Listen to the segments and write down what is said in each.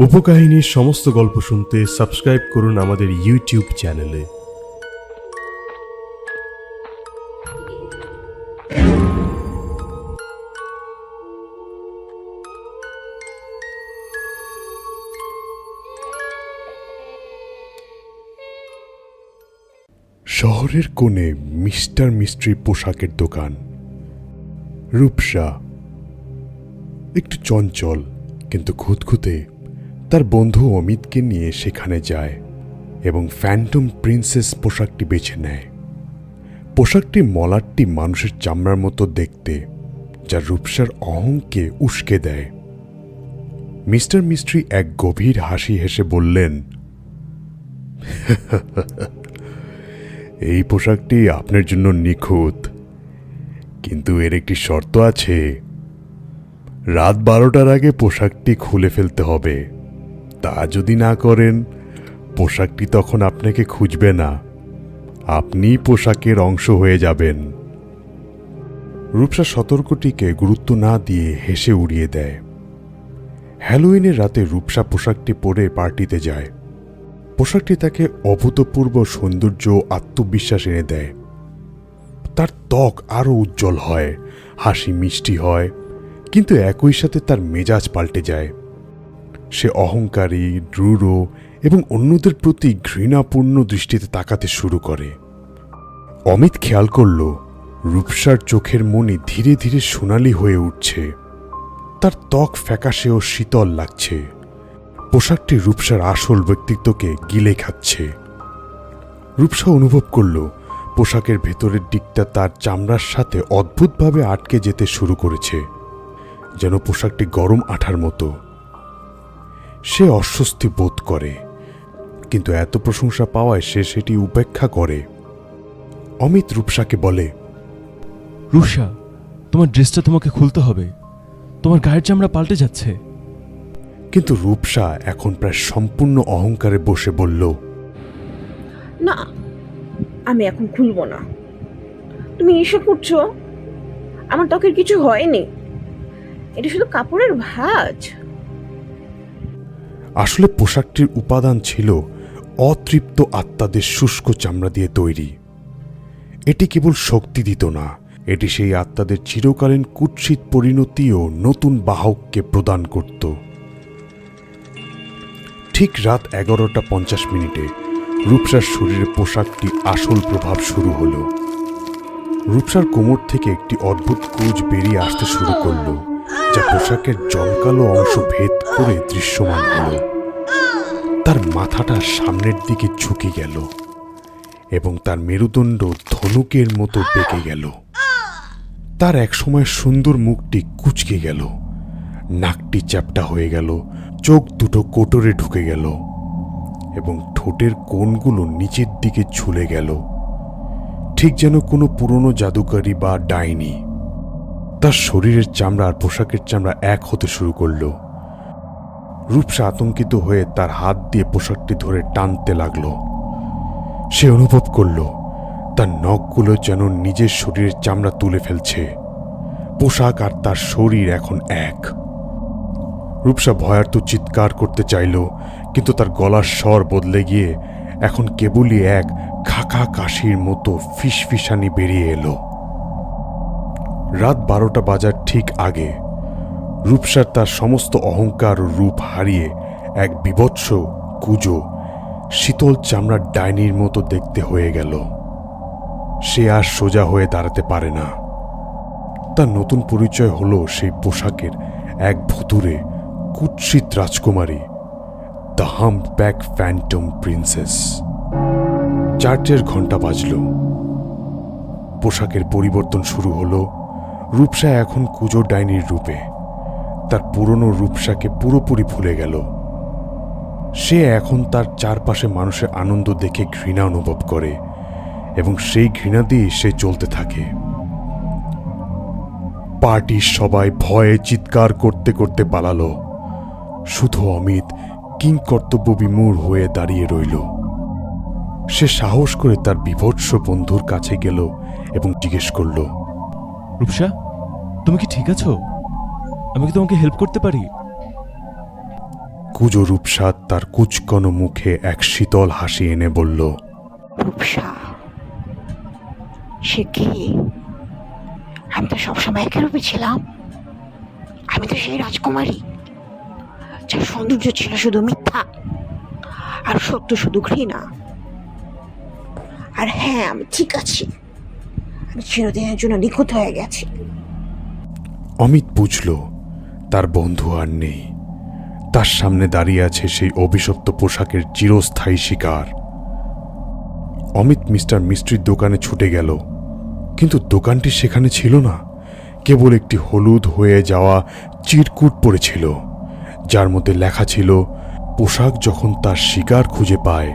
উপকাহিনীর সমস্ত গল্প শুনতে সাবস্ক্রাইব করুন আমাদের ইউটিউব চ্যানেলে। শহরের কোণে মিস্টার মিস্ট্রি পোশাকের দোকান। রূপসা। একটু চঞ্চল, কিন্তু খুঁতখুঁতে তার বন্ধু অমিতকে নিয়ে সেখানে যায় এবং ফ্যান্টম প্রিন্সেস পোশাকটি বেছে নেয়। পোশাকটি মলারটি মানুষের চামড়ার মতো দেখতে, যা রূপসার অহংকে উস্কে দেয়। মিস্টার মিস্ট্রি এক গভীর হাসি হেসে বললেন, এই পোশাকটি আপনার জন্য নিখুঁত, কিন্তু এর একটি শর্ত আছে। রাত বারোটার আগে পোশাকটি খুলে ফেলতে হবে। তা যদি না করেন, পোশাকটি তখন আপনাকে খুঁজবে না। আপনি পোশাকের অংশ হয়ে যাবেন। রূপসা সতর্কটিকে গুরুত্ব না দিয়ে হেসে উড়িয়ে দেয়। হ্যালোইনের রাতে রূপসা পোশাকটি পরে পার্টিতে যায়। পোশাকটি তাকে অভূতপূর্ব সৌন্দর্য আত্মবিশ্বাস এনে দেয়। তার ত্বক আরও উজ্জ্বল হয়, হাসি মিষ্টি হয়, কিন্তু একই সাথে তার মেজাজ পাল্টে যায়। সে অহংকারী দ্রুড় এবং অন্যদের প্রতি ঘৃণাপূর্ণ দৃষ্টিতে তাকাতে শুরু করে। অমিত খেয়াল করল, রূপসার চোখের মনি ধীরে ধীরে সোনালি হয়ে উঠছে। তার ত্বক ফ্যাকাশে ও শীতল লাগছে। পোশাকটি রূপসার আসল ব্যক্তিত্বকে গিলে খাচ্ছে। রূপসা অনুভব করল, পোশাকের ভেতরের দিকটা তার চামড়ার সাথে অদ্ভুতভাবে আটকে যেতে শুরু করেছে, যেন পোশাকটি গরম আঠার মতো। সে অস্বস্তি বোধ করে কিন্তু এত প্রশংসা পাওয়ায় সে সেটি উপেক্ষা করে। অমিত রূপসাকে বলে রুষা তোমার ড্রেসটা তোমাকে খুলতে হবে। তোমার গায়ের চামড়া পাল্টে যাচ্ছে। কিন্তু রূপসা এখন প্রায় সম্পূর্ণ অহংকারে বসে বলল না আমি এখন খুলবো না। তুমি এসে করছ আমার ত্বকের কিছু হয়নি। এটা শুধু কাপড়ের ভাঁজ। আসলে পোশাকটির উপাদান ছিল অতৃপ্ত আত্মাদের শুষ্ক চামড়া দিয়ে তৈরি। এটি কেবল শক্তি দিত না, এটি সেই আত্মাদের চিরকালীন কুৎসিত পরিণতি ও নতুন বাহককে প্রদান করত। ঠিক রাত এগারোটা পঞ্চাশ মিনিটে রূপসার শরীরে পোশাকটি আসল প্রভাব শুরু হলো। রূপসার কোমর থেকে একটি অদ্ভুত কুচ বেরিয়ে আসতে শুরু করল। যা পোশাকের জমকালো অংশ ভেদ করে দৃশ্যমান হলো। তার মাথাটা সামনের দিকে ঝুঁকে গেল এবং তার মেরুদণ্ড ধনুকের মতো বেঁকে গেল। তার একসময় সুন্দর মুখটি কুচকে গেল। নাকটি চ্যাপটা হয়ে গেল, চোখ দুটো কোটরে ঢুকে গেল এবং ঠোঁটের কোণগুলো নিচের দিকে ঝুলে গেল। ঠিক যেন কোনো পুরনো জাদুকারি বা ডাইনি তার শরীরের চামড়া আর পোশাকের চামড়া এক হতে শুরু করল। রূপসা আতঙ্কিত হয়ে তার হাত দিয়ে পোশাকটি ধরে টানতে লাগল। সে অনুভব করল, তার নখগুলো যেন নিজের শরীরের চামড়া তুলে ফেলছে। পোশাক আর তার শরীর এখন এক। রূপসা ভয়ার্ত চিৎকার করতে চাইল, কিন্তু তার গলার স্বর বদলে গিয়ে এখন কেবলই এক খাকা কাশির মতো ফিসফিসানি বেরিয়ে এলো। রাত বারোটা বাজার ঠিক আগে রূপসার তার সমস্ত অহংকার ও রূপ হারিয়ে এক বিভৎস কুজো শীতল চামড়ার ডাইনির মতো দেখতে হয়ে গেল। সে আর সোজা হয়ে দাঁড়াতে পারে না। তার নতুন পরিচয় হলো সেই পোশাকের এক ভুতুরে, কুৎসিত রাজকুমারী, the hump back phantom princess. চার্চের ঘণ্টা বাজল। পোশাকের পরিবর্তন শুরু হলো রূপসা এখন কুজো ডাইনির রূপে। তার পুরনো রূপসাকে পুরোপুরি ভুলে গেল। সে এখন তার চারপাশে মানুষের আনন্দ দেখে ঘৃণা অনুভব করে এবং সেই ঘৃণা দিয়ে সে চলতে থাকে। পার্টির সবাই ভয়ে চিৎকার করতে করতে পালালো। শুধু অমিত কিংকর্তব্য বিমূর হয়ে দাঁড়িয়ে রইল। সে সাহস করে তার বিভৎস বন্ধুর কাছে গেল এবং জিজ্ঞেস করল রূপসা তুমি কি ঠিক আছো? আমি কি তোমাকে হেল্প করতে পারি? কুজো রূপসাদ তার কুচকন মুখে এক শীতল হাসি এনে বলল রূপসা সে কি? আমি তো সবসময় একই রূপে ছিলাম। আমি তো সেই রাজকুমারী যার সৌন্দর্য ছিল শুধু মিথ্যা আর সত্য শুধু ঘৃণা। আর হ্যাঁ আমি ঠিক আছি। চিরদিনের জন্য নিখুঁত হয়ে গেছি। অমিত বুঝল, তার বন্ধু আর নেই। তার সামনে দাঁড়িয়ে আছে সেই অভিশপ্ত পোশাকের চিরস্থায়ী শিকার। অমিত মিস্টার মিস্ত্রির দোকানে ছুটে গেল, কিন্তু দোকানটি সেখানে ছিল না। কেবল একটি হলুদ হয়ে যাওয়া চিরকুট পড়েছিল, যার মধ্যে লেখা ছিল, পোশাক যখন তার শিকার খুঁজে পায়,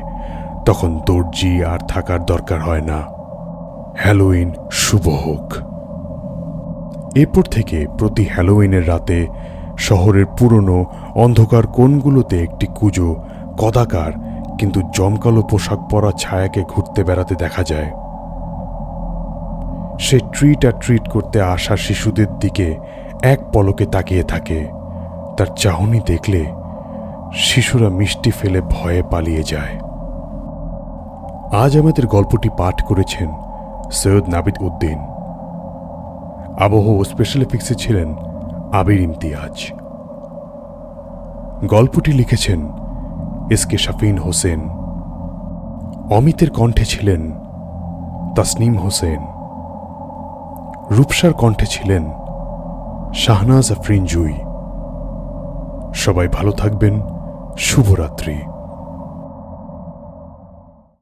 তখন দর্জি আর থাকার দরকার হয় না। হ্যালোইন শুভ হোক। এরপর থেকে প্রতি হ্যালোইনের রাতে শহরের পুরনো অন্ধকার কোণগুলোতে একটি কুজো, কদাকার কিন্তু জমকালো পোশাক পরা ছায়াকে ঘুরতে বেড়াতে দেখা যায়। সে ট্রিট আর ট্রিট করতে আসা শিশুদের দিকে এক পলকে তাকিয়ে থাকে। তার চাহনি দেখলে শিশুরা মিষ্টি ফেলে ভয়ে পালিয়ে যায়। আজ আমাদের গল্পটি পাঠ করেছেন সৈয়দ নাবিদ উদ্দিন। আবহ স্পেশাল এফেক্টসে ছিলেন আবির ইমতিয়াজ। গল্পটি লিখেছেন এস কে শাফিন হোসেন। অমিতের কণ্ঠে ছিলেন তাসনিম হোসেন। রূপসার কণ্ঠে ছিলেন শাহনাজ আফরিন জুই সবাই ভালো থাকবেন, শুভরাত্রি।